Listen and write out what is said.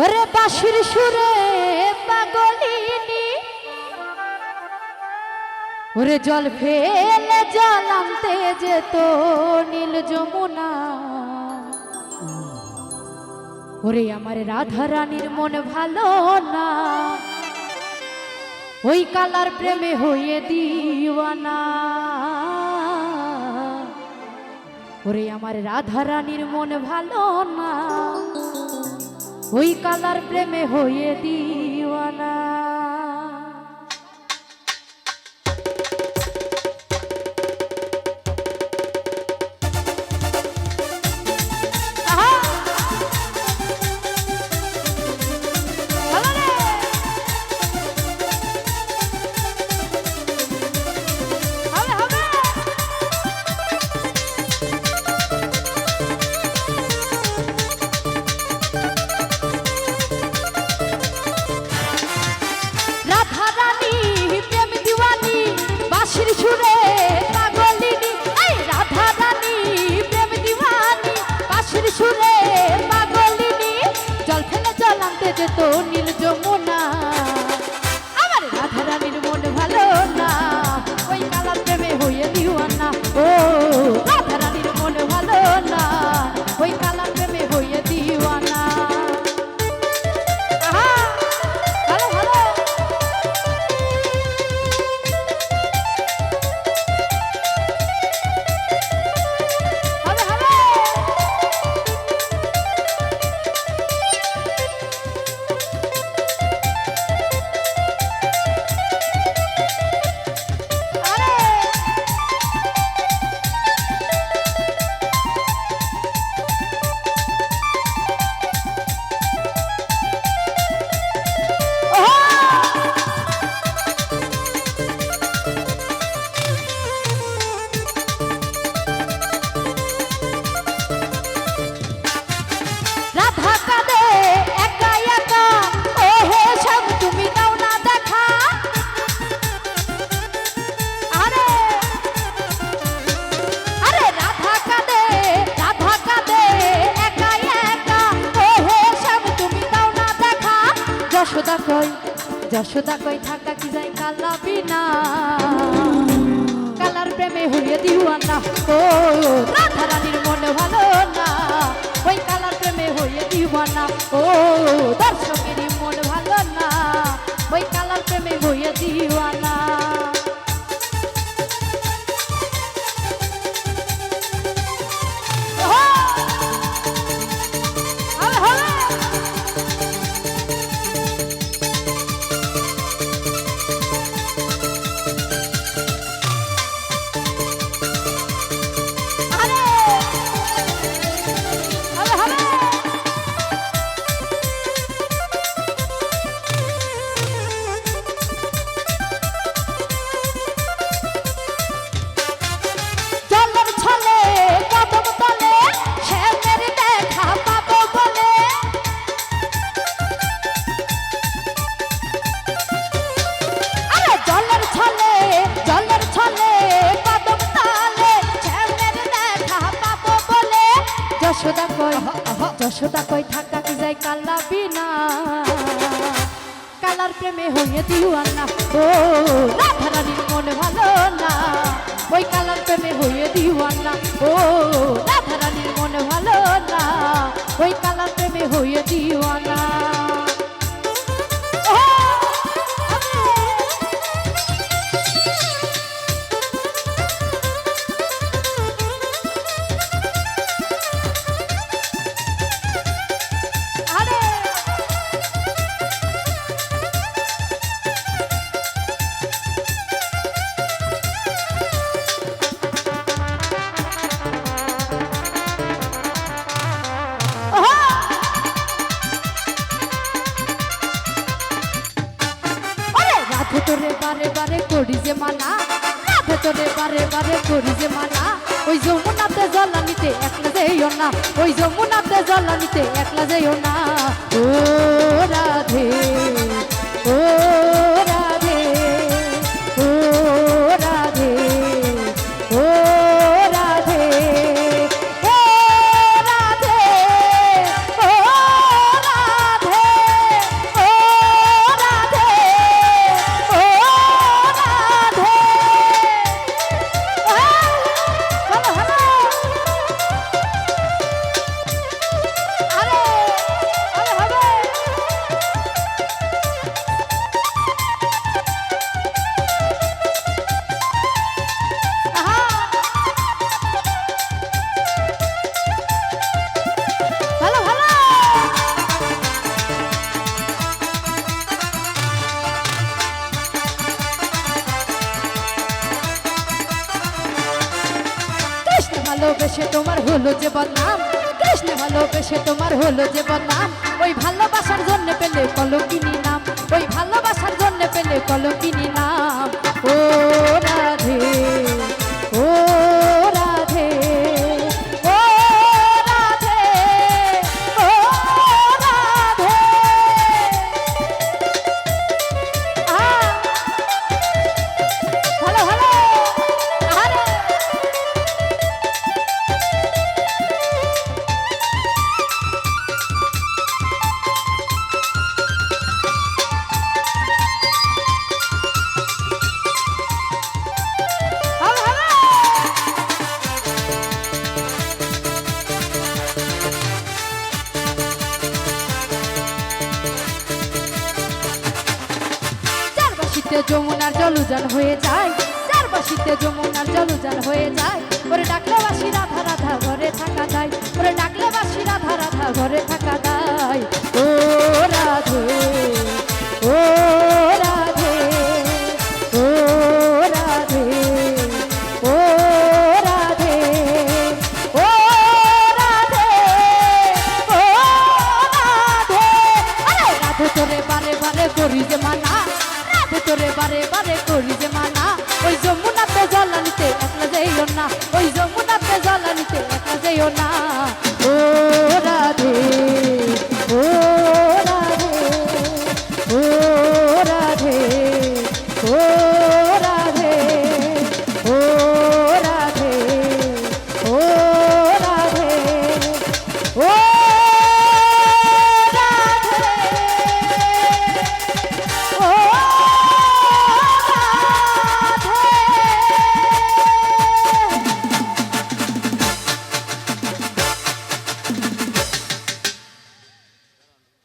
ওরে বাঁশির সুরে পাগলিনী। ওরে জল ফেলে জল আনতে যেত নীল যমুনা। ওরে আমার রাধা রানীর মন ভালো না। ওই কালার প্রেমে হয়ে দিওয়ানা। ওরে আমার রাধা রানীর মন ভালো না। ওই কালার প্রেমে হয়ে দিওয়ানা বাঁশির সুরে পাগলিনী, এই রাধা রানী, প্রেম দিওয়ানি বাঁশির সুরে পাগলিনী, জল ফেলে জল আনতে যেত নীল যশোদা কই থাকা কি যায় কালা বিনা? কালার প্রেমে হইয়ে দিওয়ানা। ও রাধা রানীর মনে ভালো না। ওই কালার প্রেমে হইয়ে দিওয়ানা। ও, দর্শকেরই মন ভালো না। ওই কালার প্রেমে হইয়ে দিওয়ানা। কই যশোদা কই থাকা কি যায় কালা বিনা? কালার প্রেমে হইয়ে দিওয়ানা ও রাধা রানীর মনে ভালো না। ওই কালার প্রেমে হইয়ে দিওয়ানা ও রাধা রানীর মনে ভালো না। ওই কালার প্রেমে হইয়ে দিওয়ানা তোরে বারে বারে করি যে মানা রাধে তোরে বারে বারে করি যে মানা ওই যমুনাতে জলানিতে একলা যাইও না, ওই যমুনাতে জলানিতে একলা যাইও না। ও রাধে, ও ভালোবেসে তোমার হলো যে বদনাম। কৃষ্ণ, ভালোবেসে তোমার হলো যে বদনাম। ওই ভালোবাসার জন্য পেলে কলকিনি নাম। ওই ভালোবাসার জন্য পেলে কলঙ্কিনী বাসিতে যমুনার জল উজান হয়ে যায় যার বাসিতে যমুনার জল উজান হয়ে যায়। ওরে ডাকলে বাসি রাধা রাধা ঘরে থাকা যায়, ওরে ডাকলে বাসি রাধা রাধা ঘরে থাকা যায়। ও রাধা তোরে বারে বারে করি যে মানা। ওই যমুনাতে জল আনিতে একলা যেও না। ওই যমুনাতে জল আনিতে একলা যেও না।